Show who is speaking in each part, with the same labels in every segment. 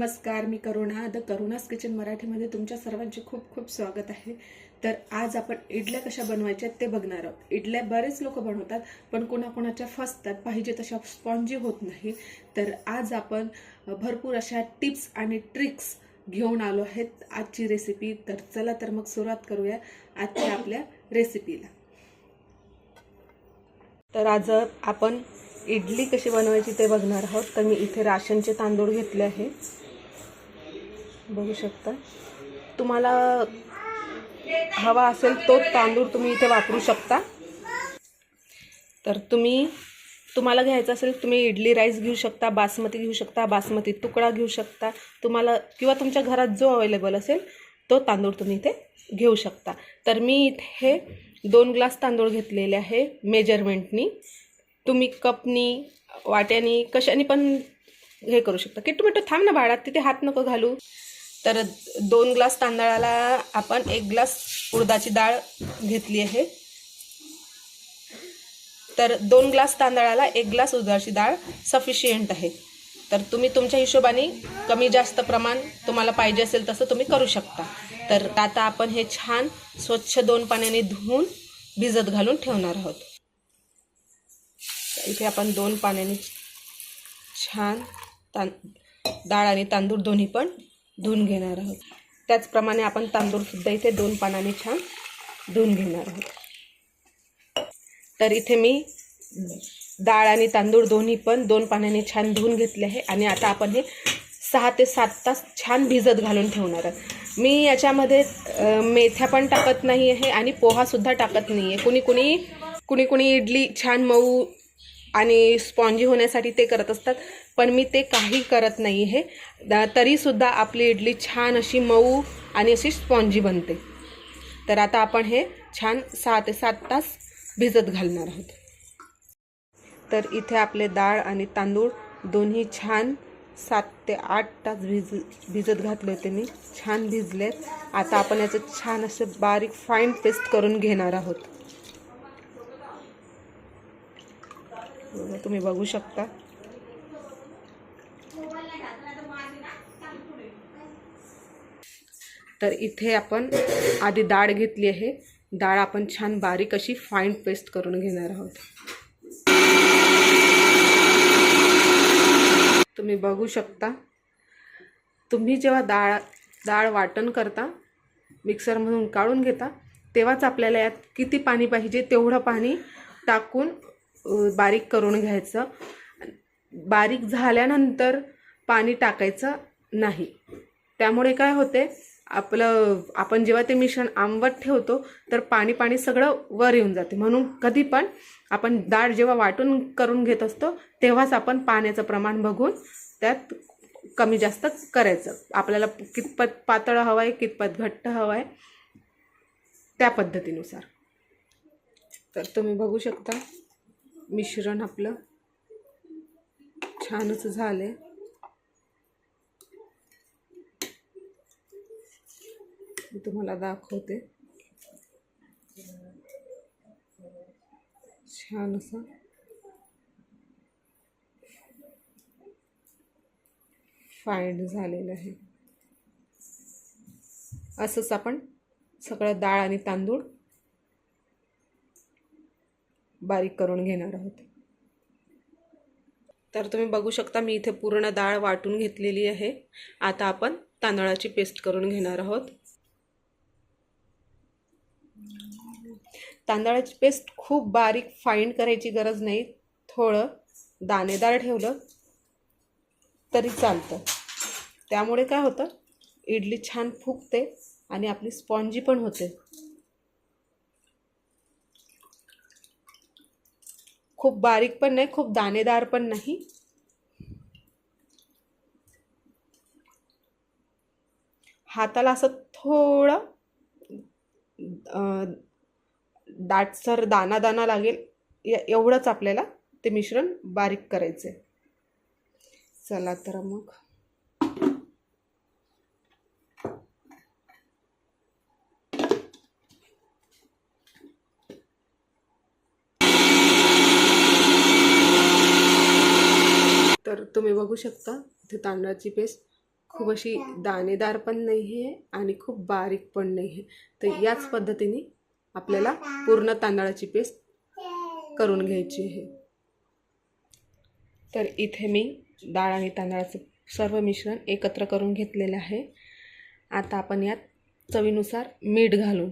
Speaker 1: नमस्कार मी करुणा the करुणास kitchen मराठीमध्ये तुमच्या सर्वांचे खूप खूप स्वागत आहे. तर आज आपण इडल्या कशा बनवायच्या ते बघणार आहोत. इडल्या बरेच लोक बनवतात पण कोणाकोणाच्या फसतात पाहिजे तशा स्पॉन्जी होत नाही. तर आज आपण भरपूर अशा टिप्स आणि ट्रिक्स घेऊन आलो आहेत आजची रेसिपी तर चला तर मग सुरुवात करूया आजच्या आपल्या रेसिपीला तर आज आपण इडली कशी बनवायची ते बघणार आहोत. तर मी इथे राशनचे तांदूळ घेतले आहे. बघू शकता. तुम्हाला हवा असेल तो तांदूळ तुम्ही इथे वापरू शकता. तर तुम्ही तुम्हाला घ्यायचं असेल तुम्ही इडली राईस घेऊ शकता बासमती घेऊ शकता बासमती तुकडा घेऊ शकता. तुम्हाला किंवा तुमच्या घरात जो अवेलेबल असेल तो तांदूळ तुम्ही इथे घेऊ शकता. तर मी इथे दोन ग्लास तांदूळ घेतलेले आहे मेजरमेंटनी. तुम्ही कपनी वाट्यानी कशाने पण हे करू शकता. की टोमॅटो थांब ना बाळात तिथे हात नको घालू. तर दोन ग्लास तांदळाला आपण एक ग्लास उडदाची डाळ घेतली आहे. तर दोन ग्लास तांदळाला एक ग्लास उडदाची डाळ सफिशियंट आहे. तर तुम्ही तुमच्या हिशोबाने कमी जास्त प्रमाण तुम्हाला पाहिजे असेल तसं तुम्ही करू शकता. तर आता आपण हे छान स्वच्छ दोन पाण्याने धुवून भिजत घालून ठेवणार आहोत. इथे आपण दोन पाण्याने छान तां डाळ आणि तांदूळ दोन्ही पण धुवून घेणार आहोत. त्याचप्रमाणे आपण तांदूळसुद्धा इथे दोन पानाने छान धुवून घेणार आहोत. तर इथे मी डाळ आणि तांदूळ दोन्ही पण दोन पाण्याने छान धुवून घेतले आहे आणि आता आपण हे सहा ते सात तास छान भिजत घालून ठेवणार आहे मी याच्यामध्ये मेथ्या पण टाकत नाही आहे आणि पोहासुद्धा टाकत नाही आहे कुणी कुणी कुणी कुणी इडली छान मऊ आणि स्पॉन्जी होण्यासाठी ते करत असतात. पण मी ते काही करत नाही आहे तरीसुद्धा आपली इडली छान अशी मऊ आणि अशी स्पॉन्जी बनते. तर आता आपण हे छान सहा ते सात तास भिजत घालणार आहोत. तर इथे आपले डाळ आणि तांदूळ दोन्ही छान सात ते आठ तास भिज भिजत घातले होते मी. छान भिजलेत. आता आपण याचं छान असं बारीक फाईन पेस्ट करून घेणार आहोत. तुम्ही बघू शकता. तर इथे आपण आधी डाळ घेतली आहे. डाळ आपण छान बारीक अशी फाईन पेस्ट करून घेणार आहोत. तुम्ही बघू शकता. तुम्ही जेव्हा डाळ डाळ वाटण करता मिक्सरमधून काढून घेता तेव्हाच आपल्याला यात किती पाणी पाहिजे तेवढं पाणी टाकून बारीक करून घ्यायचं. बारीक झाल्यानंतर पाणी टाकायचं नाही. त्यामुळे काय होते आपलं आपण जेव्हा ते मिश्रण आंबट ठेवतो तर पाणी पाणी सगळं वर येऊन जाते. म्हणून कधी पण आपण डाळ जेव्हा वाटून करून घेत असतो तेव्हाच आपण पाण्याचं प्रमाण बघून त्यात कमी जास्त करायचं. आपल्याला कितपत पातळ हवं आहे कितपत घट्ट हवं आहे त्या पद्धतीनुसार. तर तुम्ही बघू शकता. मिश्रण आपलं छानच झालं आहे मी तुम्हाला दाखवते. छान असं. फाईंड झालेलं आहे. असंच आपण सगळं डाळ आणि तांदूळ बारीक करून घेणार आहोत. तर तुम्ही बघू शकता मी इथे पूर्ण डाळ वाटून घेतलेली आहे. आता आपण तांदळाची पेस्ट करून घेणार आहोत. तांदळाची पेस्ट खूप बारीक फाईंड करायची गरज नाही. थोडं दाणेदार ठेवलं तरी चालतं. त्यामुळे काय होतं इडली छान फुगते आणि आपली स्पॉन्जी पण होते. खूप बारीक पण नाही खूप दाणेदार पण नाही. हाताला असं थोडं दाटसर दाना दाना लागेल. एवढंच आपल्याला ते मिश्रण बारीक करायचं आहे चला तर मग तर तुम्ही बघू शकता. इथे तांदळाची पेस्ट खूप अशी दाणेदार पण नाही आहे आणि खूप बारीक पण नाही आहे तर याच पद्धतीने आपल्याला पूर्ण तांदळाची पेस्ट करून घ्यायची आहे. तर इथे मी डाळ आणि तांदळाचं सर्व मिश्रण एकत्र करून घेतलेलं आहे. आता आपण यात चवीनुसार मीठ घालून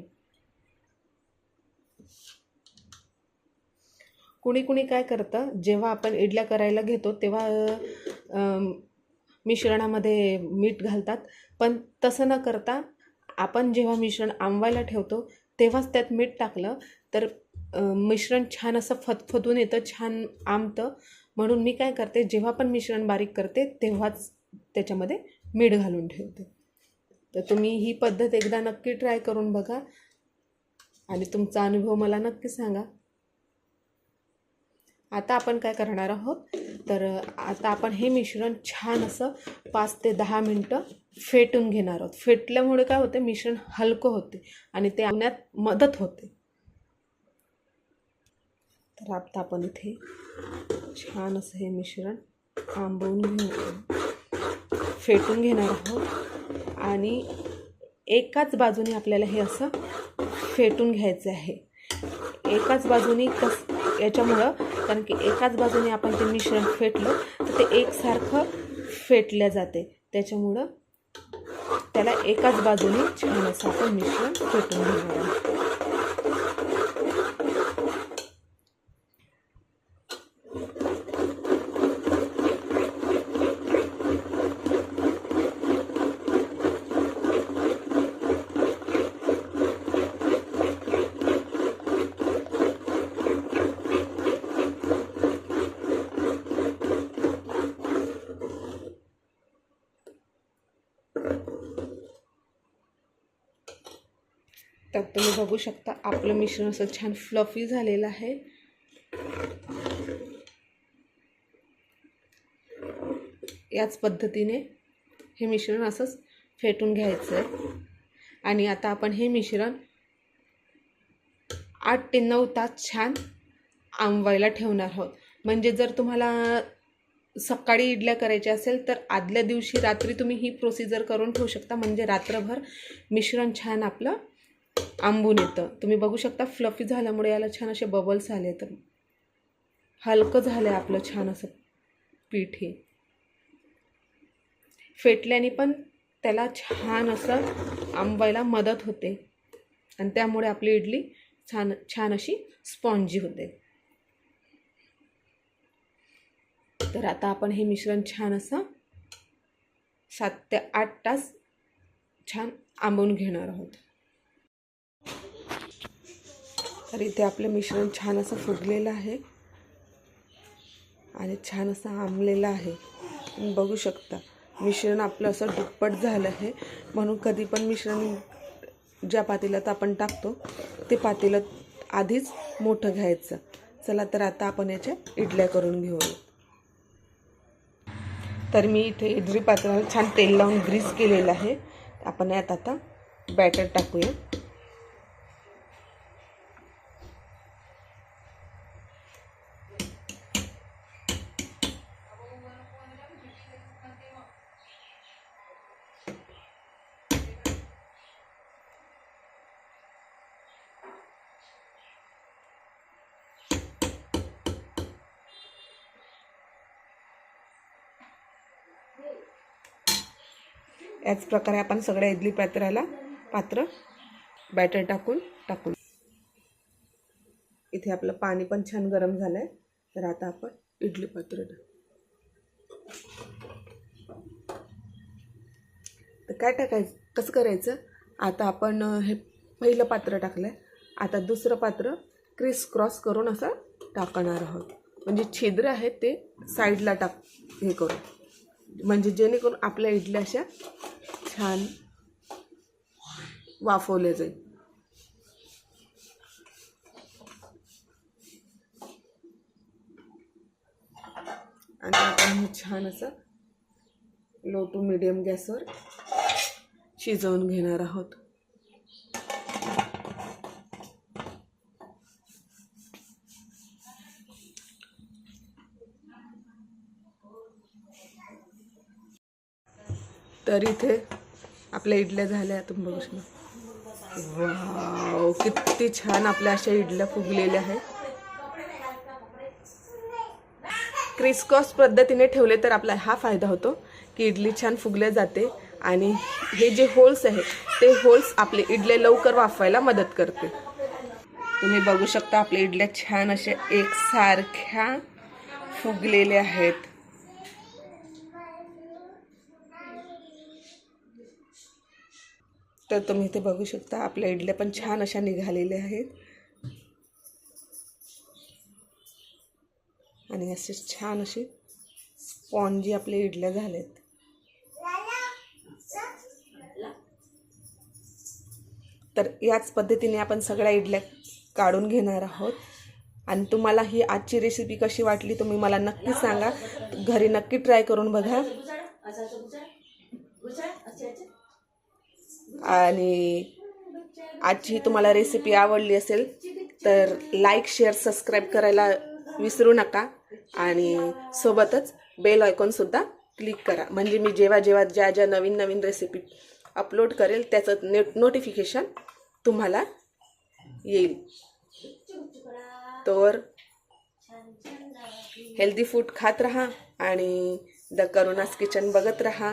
Speaker 1: कुणी कुणी काय करतं जेव्हा आपण इडल्या करायला घेतो तेव्हा मिश्रणामध्ये मीठ घालतात. पण तसं न करता आपण जेव्हा मिश्रण आंबवायला ठेवतो तेव्हाच त्यात मीठ टाकलं तर मिश्रण छान असं फतफतून येतं छान आंबतं. म्हणून मी काय करते जेव्हा पण मिश्रण बारीक करते तेव्हाच त्याच्यामध्ये मीठ घालून ठेवते. तर तुम्ही ही पद्धत एकदा नक्की ट्राय करून बघा आणि तुमचा अनुभव मला नक्की सांगा. आता आपण काय करणार आहोत? तर आता आपण हे मिश्रण छान असं पाच ते दहा मिनटं फेटून घेणार आहोत. फेटल्यामुळे काय होते? मिश्रण हलकं होते आणि ते आणण्यात मदत होते. तर आता आपण इथे छान असं हे मिश्रण आंबवून घेऊ फेटून घेणार आहोत. आणि एकाच बाजूने आपल्याला हे असं फेटून घ्यायचं आहे. एकाच बाजूने कस याच्यामुळं कारण की एकाच बाजूने आपण ते मिश्रण फेटलं तर ते एकसारखं फेटल्या जाते. त्याच्यामुळं त्याला एकाच बाजूने छान असं आपण मिश्रण फेटून घेणार आहोत. तर तुम्ही बघू शकता आपलं मिश्रण असं छान फ्लफी झालेलं आहे. याच पद्धतीने हे मिश्रण असंच फेटून घ्यायचं आहे आणि आता आपण हे मिश्रण आठ ते नऊ तास छान आंबवायला ठेवणार आहोत. म्हणजे जर तुम्हाला सकाळी इडल्या करायच्या असेल तर आदल्या दिवशी रात्री तुम्ही ही प्रोसिजर करून ठेवू शकता. म्हणजे रात्रभर मिश्रण छान आपलं आंबून येतं. तुम्ही बघू शकता फ्लफी झाल्यामुळे याला छान असे बबल्स आले तर. हलकं झालं आहे आपलं छान असं पीठ हे. फेटल्याने पण त्याला छान असं आंबायला मदत होते. आणि त्यामुळे आपली इडली छान छान अशी स्पॉन्जी होते. तर आता आपण हे मिश्रण छान असं सात ते आठ तास छान आंबून घेणार आहोत. तर इथे आपलं मिश्रण छान असं फुगलेलं आहे. आणि छान असं आंबलेलं आहे. तुम्ही बघू शकता मिश्रण आपलं असं दुप्पट झालं आहे. म्हणून कधी पण मिश्रण ज्या पातेल्यात आपण टाकतो ते पातेलं आधीच मोठं घ्यायचं. चला तर आता आपण याच्या इडल्या करून घेऊया. तर मी इथे इडली पात्राला छान तेल लावून ग्रीस केलेलं आहे. आपण यात आता बॅटर टाकूया. याच प्रकारे आपण सगळ्या इडली पात्राला पात्र बॅटर टाकून टाकून. इथे आपलं पाणी पण छान गरम झालं आहे तर आता आपण इडली पात्र टाकू. तर काय टाकायचं? कसं करायचं? आता आपण हे पहिलं पात्र टाकलं आहे आता दुसरं पात्र क्रिस क्रॉस करून असं टाकणार आहोत. म्हणजे छिद्र आहेत ते साईडला टाक हे करून. म्हणजे जेणेकरून आपल्या इडल्या अशा छान वाफवले जाईल. आणि आपण हे छान असं लो टू मिडियम गॅसवर शिजवून घेणार आहोत. तर इथे आपल्या इडल्या झाल्या तुम्ही बघू शकता. वाव किती छान आपल्या अशा इडल्या फुगलेल्या आहेत. क्रिसकॉस पद्धतीने ठेवले तर आपला हा फायदा होतो की इडली छान फुगल्या जाते आणि हे जे होल्स आहेत ते होल्स आपले इडले लवकर वाफवायला मदत करते. तुम्ही बघू शकता आपल्या इडल्या छान अशा एकसारख्या फुगलेल्या आहेत. तर तुम्ही इथे बघू शकता आपल्या इडल्या पण छान अशा निघालेल्या आहेत. आणि असे छान असे स्पॉन्जी आपल्या इडल्या झाल्यात तर याच पद्धतीने आपण सगळ्या इडल्या काढून घेणार आहोत. आणि तुम्हाला ही आजची रेसिपी कशी वाटली तुम्ही मला नक्की सांगा. घरी नक्की ट्राय करून बघा. आणि आजची तुम्हाला रेसिपी आवडली असेल तर लाईक शेअर सबस्क्राईब करायला विसरू नका. आणि सोबतच बेल आयकॉनसुद्धा क्लिक करा. म्हणजे मी जेव्हा जेव्हा ज्या ज्या नवीन नवीन रेसिपी अपलोड करेल त्याचं नेट नोटिफिकेशन तुम्हाला येईल. तर हेल्दी फूड खात राहा आणि द करुणास किचन बघत राहा.